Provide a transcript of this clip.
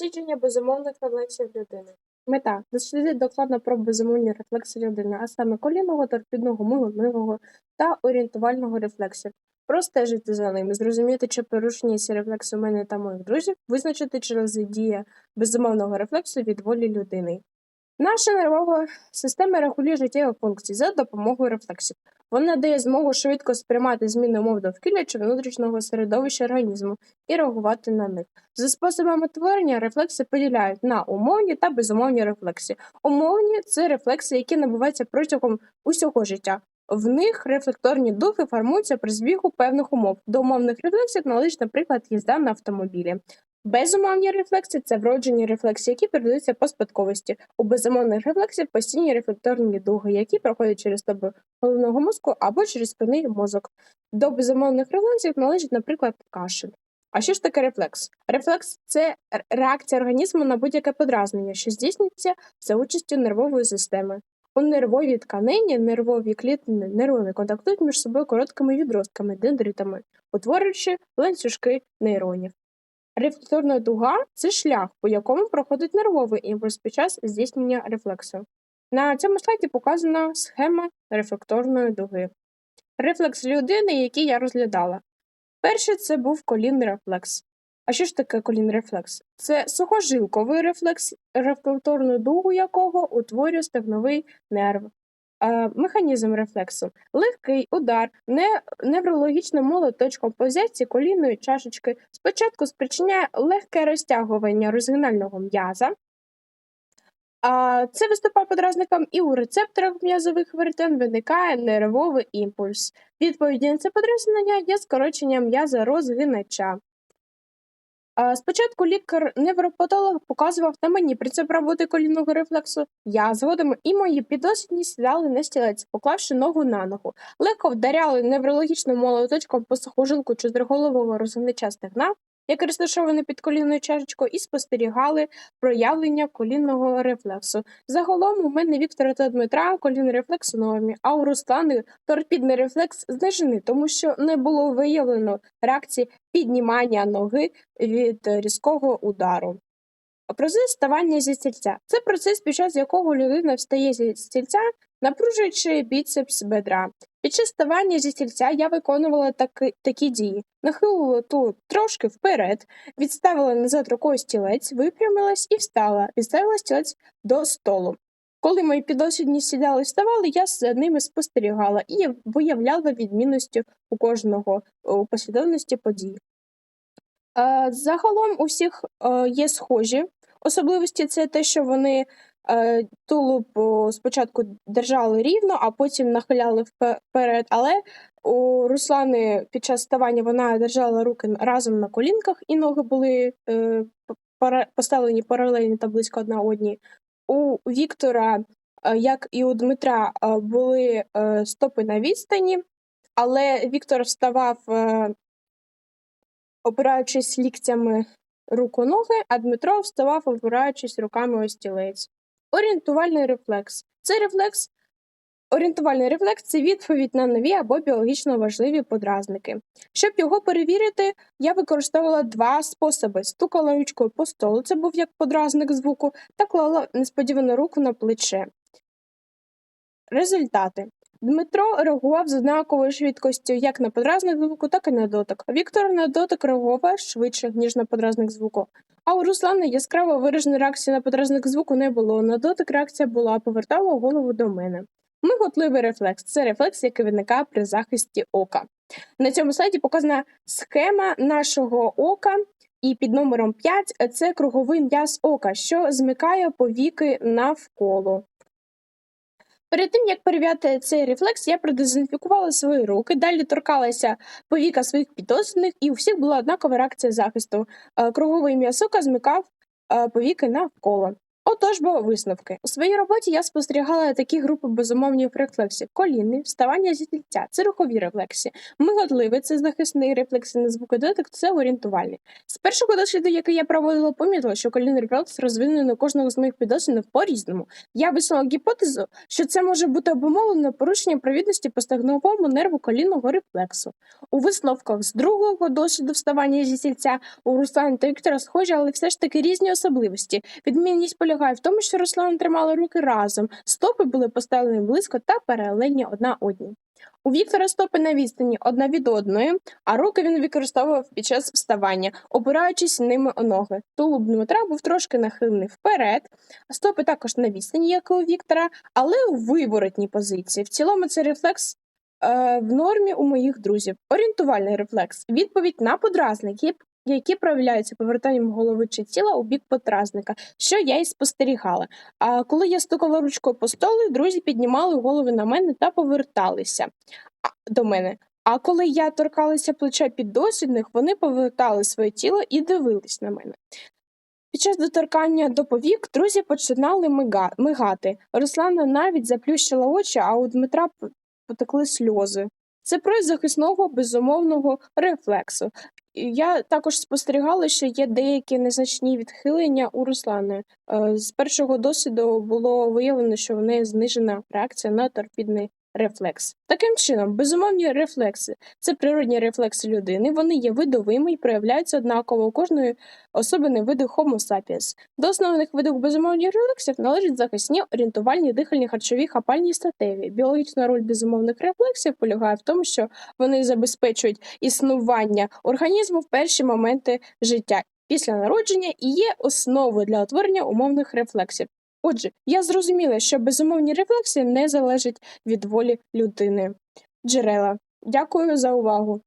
Дослідження безумовних рефлексів людини. Мета дослідити докладно про безумовні рефлекси людини, а саме колінного, торпідного, милового та орієнтувального рефлексів. Простежити за ними, зрозуміти, чи порушення ці рефлекси у мене та моїх друзів, визначити, чи дія безумовного рефлексу від волі людини. Наша нервова система регулює життєві функції за допомогою рефлексів. Вона дає змогу швидко сприймати зміни умов довкілля чи внутрішнього середовища організму і реагувати на них. За способами творення рефлекси поділяють на умовні та безумовні рефлекси. Умовні це рефлекси, які набуваються протягом усього життя. В них рефлекторні духи формуються при збігу певних умов. До умовних рефлексів належить, наприклад, їзда на автомобілі. Безумовні рефлекси це вроджені рефлекси, які передаються по спадковості. У безумовних рефлексів постійні рефлекторні дуги, які проходять через тоби головного мозку або через спинний мозок. До безумовних рефлексів належить, наприклад, кашель. А що ж таке рефлекс? Рефлекс це реакція організму на будь-яке подразнення, що здійснюється за участю нервової системи. У нервовій тканині нервові клітини нейрони контактують між собою короткими відростками, дендритами, утворюючи ланцюжки нейронів. Рефлекторна дуга це шлях, по якому проходить нервовий імпульс під час здійснення рефлексу. На цьому слайді показана схема рефлекторної дуги. Рефлекс людини, який я розглядала. Перший це був колінний рефлекс. А що ж таке колінний рефлекс? Це сухожилковий рефлекс, рефлекторну дугу якого утворює стегновий нерв. Механізм рефлексу легкий удар не, неврологічним молоточком по зятці колінної чашечки спочатку спричиняє легке розтягування розгинального м'яза, а це виступає подразником, і у рецепторах м'язових веретен виникає нервовий імпульс. Відповіді на це подразнення є скорочення м'яза розгинача. Спочатку лікар-невропатолог показував на мені принцип роботи колінного рефлексу. Я згодом і мої піддослідні сідали на стілець, поклавши ногу на ногу, легко вдаряли неврологічним молоточком по сухожилку чотириголового розгнича стегна, яке розташоване під колінною чашечкою, і спостерігали проявлення колінного рефлексу. Загалом у мене Віктора та Дмитра колінний рефлекс у нормі, а у Руслани торпідний рефлекс знижений, тому що не було виявлено реакції піднімання ноги від різкого удару. Процес ставання зі стільця це процес, під час якого людина встає зі стільця, напружуючи біцепс бедра. Під час ставання зі стільця я виконувала таки, такі дії: нахилила ту трошки вперед, відставила назад рукою стілець, випрямилась і встала, відставила стілець до столу. Коли мої піддослідні сідали і вставали, я за ними спостерігала і виявляла відмінності у кожного у послідовності подій. Загалом у всіх е, є схожі особливості це те, що вони е, тулуб спочатку держали рівно, а потім нахиляли вперед. Але у Руслани під час ставання вона держала руки разом на колінках, і ноги були е, поставлені паралельно та близько одна одній. У Віктора, як і у Дмитра, були стопи на відстані, але Віктор вставав опираючись ліктями руку ноги, а Дмитро вставав, опираючись руками о стілець. Орієнтувальний рефлекс. Це рефлекс. Орієнтувальний рефлекс це відповідь на нові або біологічно важливі подразники. Щоб його перевірити, я використовувала два способи: стукала ручкою по столу, це був як подразник звуку, та клала несподівану руку на плече. Результати Дмитро реагував з однаковою швидкістю як на подразник звуку, так і на дотик. Віктор на дотик реагував швидше, ніж на подразник звуку. А у Руслана яскраво вираженої реакції на подразник звуку не було. На дотик реакція була, повертала голову до мене. Миготливий рефлекс це рефлекс, який виникає при захисті ока. На цьому слайді показана схема нашого ока, і під номером 5 це круговий м'яз ока, що змикає повіки навколо. Перед тим як перев'яти цей рефлекс, я продезінфікувала свої руки, далі торкалася повіка своїх підозрюваних, і у всіх була однакова реакція захисту. Е, круговий м'ясока змикав е, повіки навколо. Отож, бо висновки. У своїй роботі я спостерігала такі групи безумовних рефлексів: колінний, вставання зі стільця це рухові рефлекси, миготливий це захисний рефлекс, і звукодетик це орієнтувальний. З першого досвіду, який я проводила, помітила, що колінний рефлекс розвинений у кожного з моїх піддослідних по-різному. Я висунула гіпотезу, що це може бути обумовлено порушенням провідності по стегновому нерву колінного рефлексу. У висновках з другого досвіду вставання зі стільця у Руслана та Віктора схожі, але все ж таки різні особливості. Відмінність полягає в тому, що Руслан тримала руки разом, стопи були поставлені близько та паралельні одна одній. У Віктора стопи на відстані одна від одної, а руки він використовував під час вставання, опираючись ними о ноги. Тулуб Дмитра був трошки нахилений вперед, стопи також на відстані, як і у Віктора, але у виворотній позиції. В цілому це рефлекс е, в нормі у моїх друзів. Орієнтувальний рефлекс відповідь на подразники, які проявляються повертанням голови чи тіла у бік подразника, що я і спостерігала. А коли я стукала ручкою по столу, друзі піднімали голови на мене та поверталися до мене. А коли я торкалася плеча піддослідних, вони повертали своє тіло і дивились на мене. Під час доторкання до повік друзі починали мигати. Руслана навіть заплющила очі, а у Дмитра потекли сльози. Це прояв захисного безумовного рефлексу. Я також спостерігала, що є деякі незначні відхилення у Руслани. Е, З першого досвіду було виявлено, що в неї знижена реакція на торпідний рефлекс. Таким чином, безумовні рефлекси це природні рефлекси людини. Вони є видовими і проявляються однаково у кожної особини виду Homo sapiens. До основних видів безумовних рефлексів належать захисні, орієнтувальні, дихальні, харчові, хапальні статеві. Біологічна роль безумовних рефлексів полягає в тому, що вони забезпечують існування організму в перші моменти життя після народження і є основою для утворення умовних рефлексів. Отже, я зрозуміла, що безумовні рефлекси не залежать від волі людини. Джерела. Дякую за увагу.